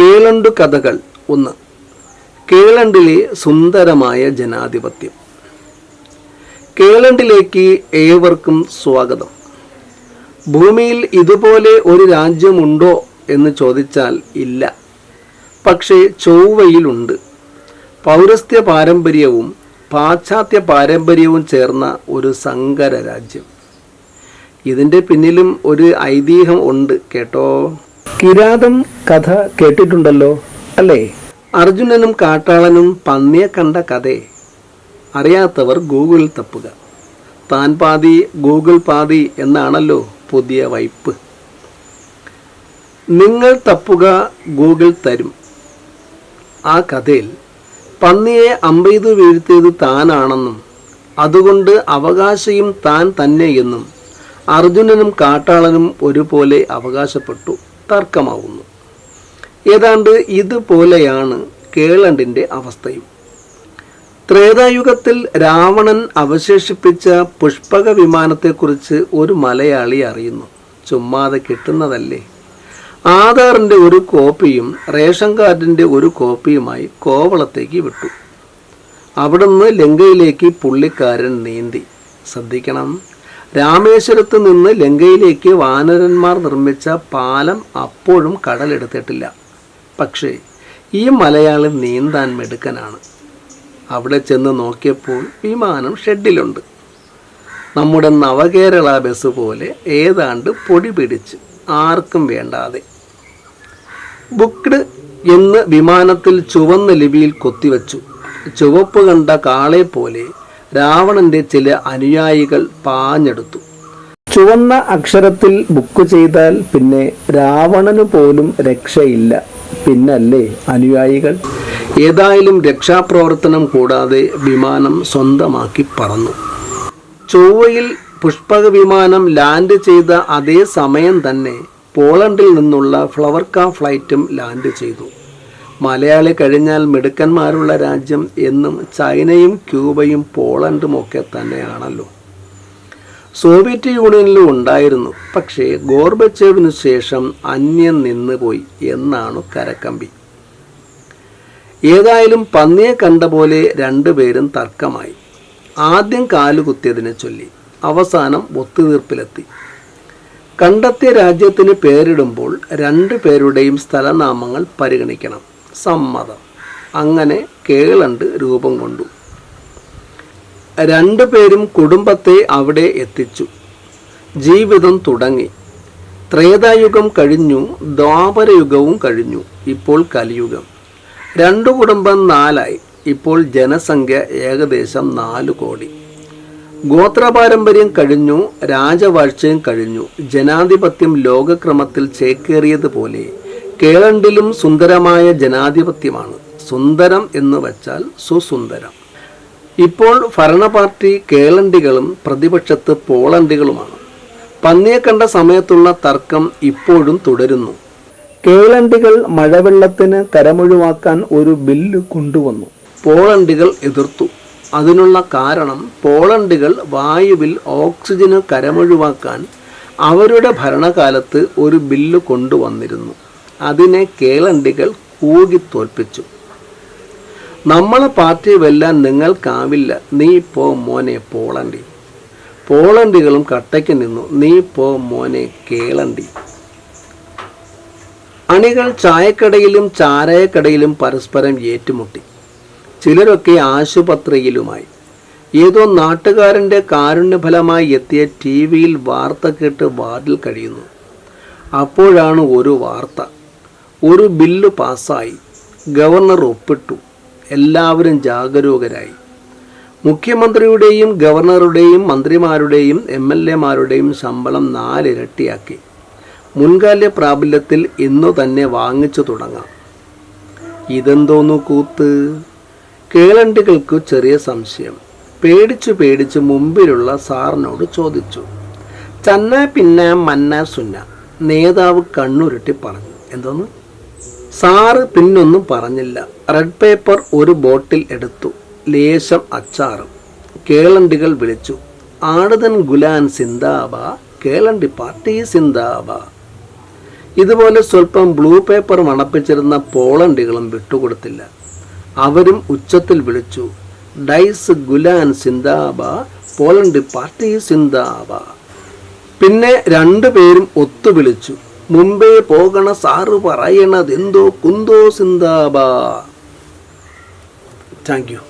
കേളണ്ടു കഥകൾ ഒന്ന്. കേളണ്ടിലെ സുന്ദരമായ ജനാധിപത്യം. കേളണ്ടിലേക്ക് ഏവർക്കും സ്വാഗതം. ഭൂമിയിൽ ഇതുപോലെ ഒരു രാജ്യമുണ്ടോ എന്ന് ചോദിച്ചാൽ ഇല്ല. പക്ഷേ ചൊവ്വയിലുണ്ട്. പൗരസ്ത്യ പാരമ്പര്യവും പാശ്ചാത്യ പാരമ്പര്യവും ചേർന്ന ഒരു സങ്കര രാജ്യം. ഇതിന്റെ പിന്നിലും ഒരു ഐതിഹ്യം ഉണ്ട് കേട്ടോ. കിരാതം കഥ കേട്ടിട്ടുണ്ടല്ലോ അല്ലേ? അർജുനനും കാട്ടാളനും പന്നിയെ കണ്ട കഥ. അറിയാത്തവർ ഗൂഗിളിൽ തപ്പുക. താൻ പാതി ഗൂഗിൾ പാതി എന്നാണല്ലോ പുതിയ വൈപ്പ്. നിങ്ങൾ തപ്പുക ഗൂഗിൾ തരും. ആ കഥയിൽ പന്നിയെ അമ്പെയ്തു വീഴ്ത്തിയത് താനാണെന്നും അതുകൊണ്ട് അവകാശയും താൻ തന്നെയെന്നും അർജുനനും കാട്ടാളനും ഒരുപോലെ അവകാശപ്പെട്ടു. തർക്കമാവുന്നു. ഏതാണ്ട് ഇതുപോലെയാണ് കേളണ്ടിന്റെ അവസ്ഥയും. ത്രേതായുഗത്തിൽ രാവണൻ അവശേഷിപ്പിച്ച പുഷ്പക വിമാനത്തെക്കുറിച്ച് ഒരു മലയാളി അറിയുന്നു. ചുമ്മാതെ കിട്ടുന്നതല്ലേ? ആധാറിന്റെ ഒരു കോപ്പിയും റേഷൻ കാർഡിന്റെ ഒരു കോപ്പിയുമായി കോവളത്തേക്ക് വിട്ടു. അവിടുന്ന് ലങ്കയിലേക്ക് പുള്ളിക്കാരൻ നീന്തി. ശ്രദ്ധിക്കണം. രാമേശ്വരത്ത് നിന്ന് ലങ്കയിലേക്ക് വാനരന്മാർ നിർമ്മിച്ച പാലം അപ്പോഴും കടലെടുത്തിട്ടില്ല. പക്ഷേ ഈ മലയാളി നീന്താൻ മെടുക്കനാണ്. അവിടെ ചെന്ന് നോക്കിയപ്പോൾ വിമാനം ഷെഡിലുണ്ട്. നമ്മുടെ നവകേരള ബസ് പോലെ ഏതാണ്ട് പൊടി പിടിച്ച് ആർക്കും വേണ്ടാതെ. ബുക്ക്ഡ് എന്ന് വിമാനത്തിൽ ചുവന്ന ലിപിയിൽ കൊത്തിവെച്ചു. ചുവപ്പ് കണ്ട കാളെ പോലെ രാവണന്റെ ചില അനുയായികൾ പാഞ്ഞെടുത്തു. ചുവന്ന അക്ഷരത്തിൽ ബുക്ക് ചെയ്താൽ പിന്നെ രാവണന് പോലും രക്ഷയില്ല. പിന്നല്ലേ അനുയായികൾ? ഏതായാലും രക്ഷാപ്രവർത്തനം കൂടാതെ വിമാനം സ്വന്തമാക്കി പറന്നു. ചൊവ്വയിൽ പുഷ്പക വിമാനം ലാൻഡ് ചെയ്ത അതേ സമയം തന്നെ പോളണ്ടിൽ നിന്നുള്ള ഫ്ലവർക്ക ഫ്ലൈറ്റും ലാൻഡ് ചെയ്തു. മലയാളി കഴിഞ്ഞാൽ മിടുക്കന്മാരുള്ള രാജ്യം എന്നും ചൈനയും ക്യൂബയും പോളണ്ടും ഒക്കെ തന്നെയാണല്ലോ. സോവിയറ്റ് യൂണിയനിലും ഉണ്ടായിരുന്നു. പക്ഷേ ഗോർബച്ചേവിനു ശേഷം അന്യം നിന്നുപോയി എന്നാണ് കരക്കമ്പി. ഏതായാലും പന്നിയെ കണ്ട പോലെ രണ്ടുപേരും തർക്കമായി. ആദ്യം കാലുകുത്തിയതിനെ ചൊല്ലി അവസാനം ഒത്തുതീർപ്പിലെത്തി. കണ്ടെത്തിയ രാജ്യത്തിന് പേരിടുമ്പോൾ രണ്ടു പേരുടെയും സ്ഥലനാമങ്ങൾ പരിഗണിക്കണം. സമ്മതം. അങ്ങനെ കേളണ്ട് രൂപം കൊണ്ടു. പേരും കുടുംബത്തെ അവിടെ എത്തിച്ചു. ജീവിതം തുടങ്ങി. ത്രേതായുഗം കഴിഞ്ഞു ദ്വാപരയുഗവും കഴിഞ്ഞു ഇപ്പോൾ കലിയുഗം. രണ്ടു കുടുംബം നാലായി ഇപ്പോൾ ജനസംഖ്യ ഏകദേശം നാല് കോടി. ഗോത്രപാരമ്പര്യം കഴിഞ്ഞു രാജവാഴ്ചയും കഴിഞ്ഞു. ജനാധിപത്യം ലോകക്രമത്തിൽ ചേക്കേറിയതുപോലെ കേളണ്ടിലും സുന്ദരമായ ജനാധിപത്യമാണ്. സുന്ദരം എന്ന് വച്ചാൽ സുസുന്ദരം. ഇപ്പോൾ ഭരണ പാർട്ടി കേളണ്ടികളും പ്രതിപക്ഷത്ത് പോളണ്ടികളുമാണ്. പന്നിയെ കണ്ട സമയത്തുള്ള തർക്കം ഇപ്പോഴും തുടരുന്നു. കേളണ്ടികൾ മഴവെള്ളത്തിന് കരമൊഴിവാക്കാൻ ഒരു ബില്ല് കൊണ്ടുവന്നു. പോളണ്ടികൾ എതിർത്തു. അതിനുള്ള കാരണം പോളണ്ടികൾ വായുവിൽ ഓക്സിജന് കരമൊഴിവാക്കാൻ അവരുടെ ഭരണകാലത്ത് ഒരു ബില്ല് കൊണ്ടുവന്നിരുന്നു. അതിനെ കേളണ്ടികൾ കൂകി തോൽപ്പിച്ചു നമ്മളെ പാർട്ടി വെല്ലാൻ നിങ്ങൾക്കാവില്ല നീ പോ മോനെ പോളണ്ടി. പോളണ്ടികളും കട്ടയ്ക്ക് നിന്നു. നീ പോ മോനെ കേളണ്ടി. അണികൾ ചായക്കടയിലും ചാരായക്കടയിലും പരസ്പരം ഏറ്റുമുട്ടി. ചിലരൊക്കെ ആശുപത്രിയിലുമായി. ഏതോ നാട്ടുകാരന്റെ കാരുണ്യഫലമായി എത്തിയ ടി വിയിൽ വാർത്ത കേട്ട് വാർഡിൽ കഴിയുന്നു. അപ്പോഴാണ് ഒരു വാർത്ത. ഒരു ബില്ല് പാസ്സായി. ഗവർണർ ഒപ്പിട്ടു. എല്ലാവരും ജാഗരൂകരായി. മുഖ്യമന്ത്രിയുടെയും ഗവർണറുടെയും മന്ത്രിമാരുടെയും എം എൽ എമാരുടെയും ശമ്പളം നാലിരട്ടിയാക്കി. മുൻകാല പ്രാബല്യത്തിൽ ഇന്നു തന്നെ വാങ്ങിച്ചു തുടങ്ങാം. ഇതെന്തോന്നു കൂത്ത്? കേളണ്ടികൾക്ക് ചെറിയ സംശയം. പേടിച്ചു പേടിച്ച് മുമ്പിലുള്ള സാറിനോട് ചോദിച്ചു. ചന്ന പിന്ന മന്ന സുന്ന നേതാവ് കണ്ണുരുട്ടി പറഞ്ഞു. എന്തോന്ന്? സാറ് പിന്നൊന്നും പറഞ്ഞില്ല. റെഡ് പേപ്പർ ഒരു ബോട്ടിൽ എടുത്തു. ലേശം അച്ചാറും. കേളണ്ടികൾ വിളിച്ചു. ആടുതൻ ഗുലാൻ സിന്താബ കേളണ്ടി പാർട്ടി സിന്താബ ഇതുപോലെ സ്വല്പം ബ്ലൂ പേപ്പർ മണപ്പിച്ചിരുന്ന പോളണ്ടികളും വിട്ടുകൊടുത്തില്ല. അവരും ഉച്ചത്തിൽ വിളിച്ചു. ഡൈസ് ഗുലാൻ സിന്താബ പോളണ്ട് പാർട്ടി സിന്താബ പിന്നെ രണ്ടുപേരും ഒത്തുവിളിച്ചു. മുമ്പേ പോകണ സാറ് പറയണതെന്തോ കുന്തോ സിന്ദാബ താങ്ക് യു